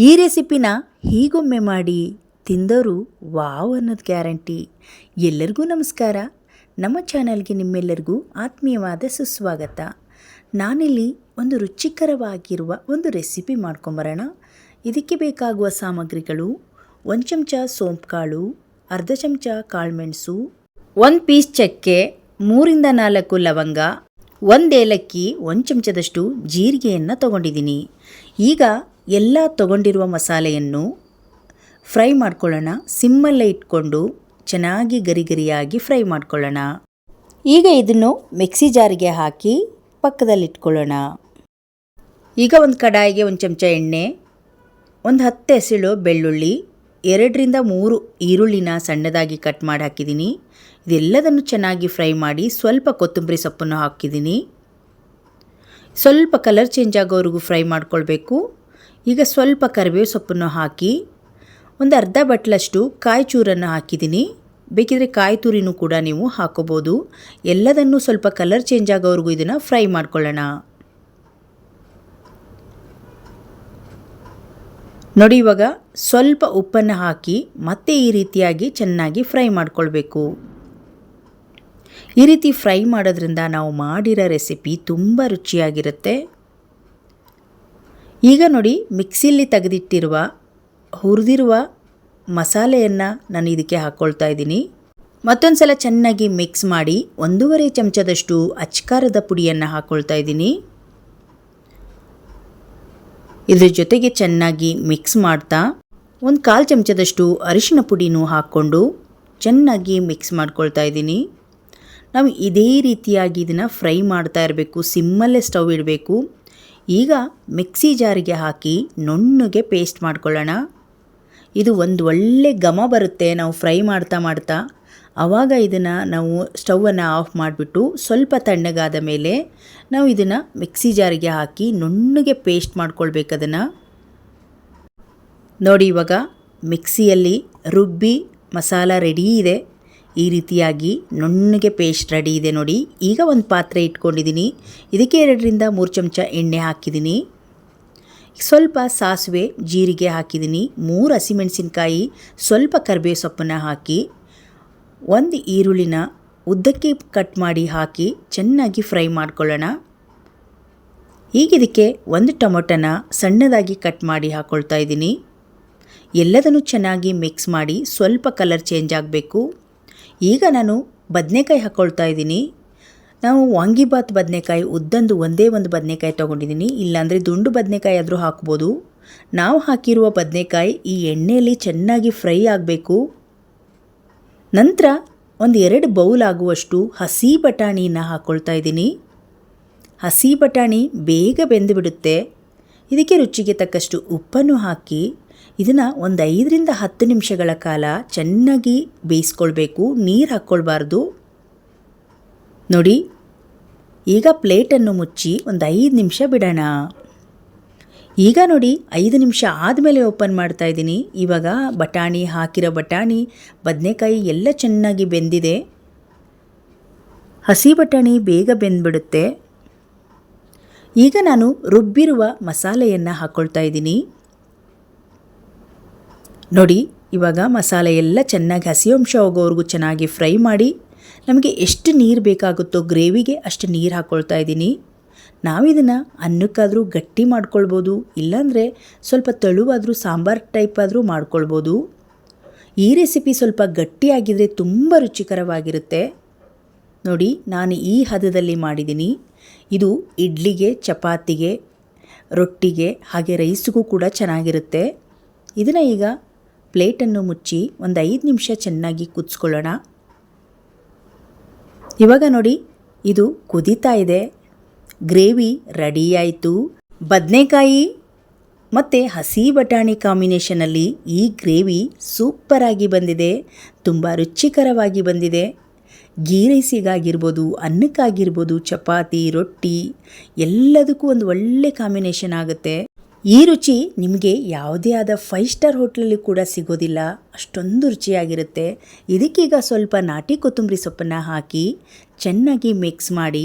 ಈ ರೆಸಿಪಿನ ಹೀಗೊಮ್ಮೆ ಮಾಡಿ ತಿಂದರು ವಾವ್ ಅನ್ನೋದು ಗ್ಯಾರಂಟಿ. ಎಲ್ಲರಿಗೂ ನಮಸ್ಕಾರ. ನಮ್ಮ ಚಾನಲ್ಗೆ ನಿಮ್ಮೆಲ್ಲರಿಗೂ ಆತ್ಮೀಯವಾದ ಸುಸ್ವಾಗತ. ನಾನಿಲ್ಲಿ ಒಂದು ರುಚಿಕರವಾಗಿರುವ ಒಂದು ರೆಸಿಪಿ ಮಾಡ್ಕೊಂಬರೋಣ. ಇದಕ್ಕೆ ಬೇಕಾಗುವ ಸಾಮಗ್ರಿಗಳು ಒಂದು ಚಮಚ ಸೋಂಪು ಕಾಳು ಅರ್ಧ ಚಮಚ ಕಾಳುಮೆಣಸು, ಒಂದು ಪೀಸ್ ಚಕ್ಕೆ, ಮೂರಿಂದ ನಾಲ್ಕು ಲವಂಗ, ಒಂದು ಏಲಕ್ಕಿ, ಒಂದು ಚಮಚದಷ್ಟು ಜೀರಿಗೆಯನ್ನು ತಗೊಂಡಿದ್ದೀನಿ. ಈಗ ಎಲ್ಲ ತಗೊಂಡಿರುವ ಮಸಾಲೆಯನ್ನು ಫ್ರೈ ಮಾಡ್ಕೊಳ್ಳೋಣ. ಸಿಮ್ಮಲ್ಲೇ ಇಟ್ಕೊಂಡು ಚೆನ್ನಾಗಿ ಗರಿ ಗರಿಯಾಗಿ ಫ್ರೈ ಮಾಡ್ಕೊಳ್ಳೋಣ. ಈಗ ಇದನ್ನು ಮಿಕ್ಸಿ ಜಾರಿಗೆ ಹಾಕಿ ಪಕ್ಕದಲ್ಲಿ ಇಟ್ಕೊಳ್ಳೋಣ. ಈಗ ಒಂದು ಕಡಾಯಿಗೆ ಒಂದು ಚಮಚ ಎಣ್ಣೆ, ಒಂದು ಹತ್ತು ಎಸಳು ಬೆಳ್ಳುಳ್ಳಿ, ಎರಡರಿಂದ ಮೂರು ಈರುಳ್ಳಿನ ಸಣ್ಣದಾಗಿ ಕಟ್ ಮಾಡಿ ಹಾಕಿದ್ದೀನಿ. ಇದೆಲ್ಲದನ್ನು ಚೆನ್ನಾಗಿ ಫ್ರೈ ಮಾಡಿ ಸ್ವಲ್ಪ ಕೊತ್ತಂಬರಿ ಸೊಪ್ಪನ್ನು ಹಾಕಿದ್ದೀನಿ. ಸ್ವಲ್ಪ ಕಲರ್ ಚೇಂಜ್ ಆಗೋವರೆಗೂ ಫ್ರೈ ಮಾಡ್ಕೊಳ್ಬೇಕು. ಈಗ ಸ್ವಲ್ಪ ಕರಿಬೇವು ಸೊಪ್ಪನ್ನು ಹಾಕಿ ಒಂದು ಅರ್ಧ ಬಟ್ಲಷ್ಟು ಕಾಯಿ ಚೂರನ್ನು ಹಾಕಿದ್ದೀನಿ. ಬೇಕಿದ್ರೆ ಕಾಯಿ ತುರಿನೂ ಕೂಡ ನೀವು ಹಾಕೋಬೋದು. ಎಲ್ಲದನ್ನು ಸ್ವಲ್ಪ ಕಲರ್ ಚೇಂಜ್ ಆಗೋವರೆಗೂ ಇದನ್ನು ಫ್ರೈ ಮಾಡ್ಕೊಳ್ಳೋಣ. ನೋಡಿ ಇವಾಗ ಸ್ವಲ್ಪ ಉಪ್ಪನ್ನು ಹಾಕಿ ಮತ್ತೆ ಈ ರೀತಿಯಾಗಿ ಚೆನ್ನಾಗಿ ಫ್ರೈ ಮಾಡ್ಕೊಳ್ಬೇಕು. ಈ ರೀತಿ ಫ್ರೈ ಮಾಡೋದ್ರಿಂದ ನಾವು ಮಾಡಿರೋ ರೆಸಿಪಿ ತುಂಬ ರುಚಿಯಾಗಿರುತ್ತೆ. ಈಗ ನೋಡಿ ಮಿಕ್ಸಿಲಿ ತೆಗೆದಿಟ್ಟಿರುವ, ಹುರಿದಿರುವ ಮಸಾಲೆಯನ್ನು ನಾನು ಇದಕ್ಕೆ ಹಾಕ್ಕೊಳ್ತಾ ಇದ್ದೀನಿ. ಮತ್ತೊಂದು ಸಲ ಚೆನ್ನಾಗಿ ಮಿಕ್ಸ್ ಮಾಡಿ ಒಂದೂವರೆ ಚಮಚದಷ್ಟು ಅಚ್ಕಾರದ ಪುಡಿಯನ್ನು ಹಾಕ್ಕೊಳ್ತಾ ಇದ್ದೀನಿ. ಇದ್ರ ಜೊತೆಗೆ ಚೆನ್ನಾಗಿ ಮಿಕ್ಸ್ ಮಾಡ್ತಾ ಒಂದು ಕಾಲು ಚಮಚದಷ್ಟು ಅರಿಶಿನ ಪುಡಿನೂ ಹಾಕ್ಕೊಂಡು ಚೆನ್ನಾಗಿ ಮಿಕ್ಸ್ ಮಾಡ್ಕೊಳ್ತಾ ಇದ್ದೀನಿ. ನಾವು ಇದೇ ರೀತಿಯಾಗಿ ಇದನ್ನು ಫ್ರೈ ಮಾಡ್ತಾ ಇರಬೇಕು, ಸಿಮ್ಮಲ್ಲೇ ಸ್ಟವ್ ಇಡಬೇಕು. ಈಗ ಮಿಕ್ಸಿ ಜಾರಿಗೆ ಹಾಕಿ ನುಣ್ಣಗೆ ಪೇಸ್ಟ್ ಮಾಡ್ಕೊಳ್ಳೋಣ. ಇದು ಒಂದು ಒಳ್ಳೆ ಘಮ ಬರುತ್ತೆ ನಾವು ಫ್ರೈ ಮಾಡ್ತಾ ಮಾಡ್ತಾ. ಆವಾಗ ಇದನ್ನು ನಾವು ಸ್ಟವನ್ನು ಆಫ್ ಮಾಡಿಬಿಟ್ಟು ಸ್ವಲ್ಪ ತಣ್ಣಗಾದ ಮೇಲೆ ನಾವು ಇದನ್ನು ಮಿಕ್ಸಿ ಜಾರಿಗೆ ಹಾಕಿ ನುಣ್ಣಗೆ ಪೇಸ್ಟ್ ಮಾಡ್ಕೊಳ್ಬೇಕು ಅದನ್ನು. ನೋಡಿ ಇವಾಗ ಮಿಕ್ಸಿಯಲ್ಲಿ ರುಬ್ಬಿ ಮಸಾಲ ರೆಡಿ ಇದೆ. ಈ ರೀತಿಯಾಗಿ ನುಣ್ಣಗೆ ಪೇಸ್ಟ್ ರೆಡಿ ಇದೆ ನೋಡಿ. ಈಗ ಒಂದು ಪಾತ್ರೆ ಇಟ್ಕೊಂಡಿದ್ದೀನಿ ಇದಕ್ಕೆ ಎರಡರಿಂದ ಮೂರು ಚಮಚ ಎಣ್ಣೆ ಹಾಕಿದ್ದೀನಿ ಸ್ವಲ್ಪ ಸಾಸಿವೆ, ಜೀರಿಗೆ ಹಾಕಿದ್ದೀನಿ ಮೂರು ಹಸಿಮೆಣಸಿನ್ಕಾಯಿ, ಸ್ವಲ್ಪ ಕರಿಬೇವು ಸೊಪ್ಪನ್ನು ಹಾಕಿ, ಒಂದು ಈರುಳ್ಳಿನ ಉದ್ದಕ್ಕೆ ಕಟ್ ಮಾಡಿ ಹಾಕಿ, ಚೆನ್ನಾಗಿ ಫ್ರೈ ಮಾಡ್ಕೊಳ್ಳೋಣ. ಈಗ ಇದಕ್ಕೆ ಒಂದು ಟೊಮೊಟೊನ ಸಣ್ಣದಾಗಿ ಕಟ್ ಮಾಡಿ ಹಾಕ್ಕೊಳ್ತಾ ಇದ್ದೀನಿ ಎಲ್ಲದನ್ನು ಚೆನ್ನಾಗಿ ಮಿಕ್ಸ್ ಮಾಡಿ ಸ್ವಲ್ಪ ಕಲರ್ ಚೇಂಜ್ ಆಗಬೇಕು. ಈಗ ನಾನು ಬದನೆಕಾಯಿ ಹಾಕ್ಕೊಳ್ತಾ ಇದ್ದೀನಿ. ನಾವು ವಾಂಗಿಬಾತ್ ಬದನೆಕಾಯಿ, ಉದ್ದಂದು ಒಂದೇ ಒಂದು ಬದನೆಕಾಯಿ ತೊಗೊಂಡಿದ್ದೀನಿ. ಇಲ್ಲಾಂದರೆ ದುಂಡು ಬದನೆಕಾಯಿ ಆದರೂ ಹಾಕ್ಬೋದು. ನಾವು ಹಾಕಿರುವ ಬದನೆಕಾಯಿ ಈ ಎಣ್ಣೆಯಲ್ಲಿ ಚೆನ್ನಾಗಿ ಫ್ರೈ ಆಗಬೇಕು. ನಂತರ ಒಂದು ಎರಡು ಬೌಲ್ ಆಗುವಷ್ಟು ಹಸಿ ಬಟಾಣಿನ ಹಾಕ್ಕೊಳ್ತಾ ಇದ್ದೀನಿ. ಹಸಿ ಬಟಾಣಿ ಬೇಗ ಬೆಂದು ಬಿಡುತ್ತೆ ಇದಕ್ಕೆ ರುಚಿಗೆ ತಕ್ಕಷ್ಟು ಉಪ್ಪನ್ನು ಹಾಕಿ ಇದನ್ನು ಒಂದು ಐದರಿಂದ ಹತ್ತು ನಿಮಿಷಗಳ ಕಾಲ ಚೆನ್ನಾಗಿ ಬೇಯಿಸ್ಕೊಳ್ಬೇಕು, ನೀರು ಹಾಕ್ಕೊಳ್ಬಾರ್ದು ನೋಡಿ, ಈಗ ಪ್ಲೇಟನ್ನು ಮುಚ್ಚಿ ಒಂದು ಐದು ನಿಮಿಷ ಬಿಡೋಣ. ಈಗ ನೋಡಿ, ಐದು ನಿಮಿಷ ಆದಮೇಲೆ ಓಪನ್ ಮಾಡ್ತಾ ಇದ್ದೀನಿ. ಇವಾಗ ಬಟಾಣಿ, ಹಾಕಿರೋ ಬಟಾಣಿ, ಬದನೆಕಾಯಿ ಎಲ್ಲ ಚೆನ್ನಾಗಿ ಬೆಂದಿದೆ. ಹಸಿ ಬಟಾಣಿ ಬೇಗ ಬೆಂದ್ಬಿಡುತ್ತೆ. ಈಗ ನಾನು ರುಬ್ಬಿರುವ ಮಸಾಲೆಯನ್ನು ಹಾಕ್ಕೊಳ್ತಾ ಇದ್ದೀನಿ. ನೋಡಿ, ಇವಾಗ ಮಸಾಲೆ ಎಲ್ಲ ಚೆನ್ನಾಗಿ ಹಸಿ ಅಂಶ ಹೋಗೋವರೆಗೂ ಚೆನ್ನಾಗಿ ಫ್ರೈ ಮಾಡಿ, ನಮಗೆ ಎಷ್ಟು ನೀರು ಬೇಕಾಗುತ್ತೋ ಗ್ರೇವಿಗೆ ಅಷ್ಟು ನೀರು ಹಾಕ್ಕೊಳ್ತಾ ಇದ್ದೀನಿ. ನಾವಿದನ್ನು ಅನ್ನಕ್ಕಾದರೂ ಗಟ್ಟಿ ಮಾಡ್ಕೊಳ್ಬೋದು, ಇಲ್ಲಾಂದರೆ ಸ್ವಲ್ಪ ತೆಳುವಾದರೂ, ಸಾಂಬಾರು ಟೈಪ್ ಆದರೂ ಮಾಡ್ಕೊಳ್ಬೋದು. ಈ ರೆಸಿಪಿ ಸ್ವಲ್ಪ ಗಟ್ಟಿಯಾಗಿದ್ದರೆ ತುಂಬ ರುಚಿಕರವಾಗಿರುತ್ತೆ. ನೋಡಿ, ನಾನು ಈ ಹದದಲ್ಲಿ ಮಾಡಿದ್ದೀನಿ. ಇದು ಇಡ್ಲಿಗೆ, ಚಪಾತಿಗೆ, ರೊಟ್ಟಿಗೆ, ಹಾಗೆ ರೈಸ್ಗೂ ಕೂಡ ಚೆನ್ನಾಗಿರುತ್ತೆ. ಇದನ್ನು ಈಗ ಪ್ಲೇಟನ್ನು ಮುಚ್ಚಿ ಒಂದು ಐದು ನಿಮಿಷ ಚೆನ್ನಾಗಿ ಕುದಿಸ್ಕೊಳ್ಳೋಣ. ಇವಾಗ ನೋಡಿ, ಇದು ಕುದೀತಾ ಇದೆ. ಗ್ರೇವಿ ರೆಡಿ ಆಯಿತು. ಬದನೆಕಾಯಿ ಮತ್ತು ಹಸಿ ಬಟಾಣಿ ಕಾಂಬಿನೇಷನಲ್ಲಿ ಈ ಗ್ರೇವಿ ಸೂಪರಾಗಿ ಬಂದಿದೆ. ತುಂಬ ರುಚಿಕರವಾಗಿ ಬಂದಿದೆ. ಗೀ ರೈಸಿಗಾಗಿರ್ಬೋದು, ಅನ್ನಕ್ಕಾಗಿರ್ಬೋದು, ಚಪಾತಿ, ರೊಟ್ಟಿ, ಎಲ್ಲದಕ್ಕೂ ಒಂದು ಒಳ್ಳೆ ಕಾಂಬಿನೇಷನ್ ಆಗುತ್ತೆ. ಈ ರುಚಿ ನಿಮಗೆ ಯಾವುದೇ ಆದ ಫೈವ್ ಸ್ಟಾರ್ ಹೋಟ್ಲಲ್ಲಿ ಕೂಡ ಸಿಗೋದಿಲ್ಲ. ಅಷ್ಟೊಂದು ರುಚಿಯಾಗಿರುತ್ತೆ. ಇದಕ್ಕೀಗ ಸ್ವಲ್ಪ ನಾಟಿ ಕೊತ್ತಂಬರಿ ಸೊಪ್ಪನ್ನು ಹಾಕಿ ಚೆನ್ನಾಗಿ ಮಿಕ್ಸ್ ಮಾಡಿ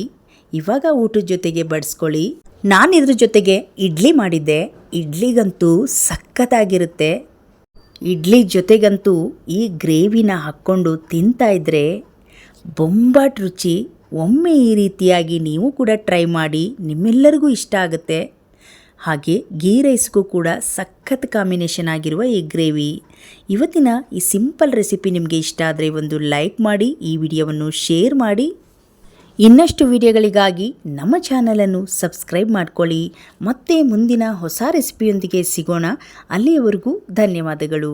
ಇವಾಗ ಊಟದ ಜೊತೆಗೆ ಬಡಿಸ್ಕೊಳ್ಳಿ. ನಾನು ಇದ್ರ ಜೊತೆಗೆ ಇಡ್ಲಿ ಮಾಡಿದ್ದೆ. ಇಡ್ಲಿಗಂತೂ ಸಖತ್ತಾಗಿರುತ್ತೆ. ಇಡ್ಲಿ ಜೊತೆಗಂತೂ ಈ ಗ್ರೇವಿನ ಹಾಕ್ಕೊಂಡು ತಿಂತಾ ಇದ್ದರೆ ಬೊಂಬಾಟ್ ರುಚಿ ಒಮ್ಮೆ ಈ ರೀತಿಯಾಗಿ ನೀವು ಕೂಡ ಟ್ರೈ ಮಾಡಿ ನಿಮ್ಮೆಲ್ಲರಿಗೂ ಇಷ್ಟ ಆಗುತ್ತೆ. ಹಾಗೆ ಗೀ ರೈಸ್ಗೂ ಕೂಡ ಸಖತ್ ಕಾಂಬಿನೇಷನ್ ಆಗಿರುವ ಈ ಗ್ರೇವಿ. ಇವತ್ತಿನ ಈ ಸಿಂಪಲ್ ರೆಸಿಪಿ ನಿಮಗೆ ಇಷ್ಟ ಆದರೆ ಒಂದು ಲೈಕ್ ಮಾಡಿ, ಈ ವಿಡಿಯೋವನ್ನು ಶೇರ್ ಮಾಡಿ. ಇನ್ನಷ್ಟು ವಿಡಿಯೋಗಳಿಗಾಗಿ ನಮ್ಮ ಚಾನಲನ್ನು ಸಬ್ಸ್ಕ್ರೈಬ್ ಮಾಡ್ಕೊಳ್ಳಿ. ಮತ್ತೆ ಮುಂದಿನ ಹೊಸ ರೆಸಿಪಿಯೊಂದಿಗೆ ಸಿಗೋಣ. ಅಲ್ಲಿಯವರೆಗೂ ಧನ್ಯವಾದಗಳು.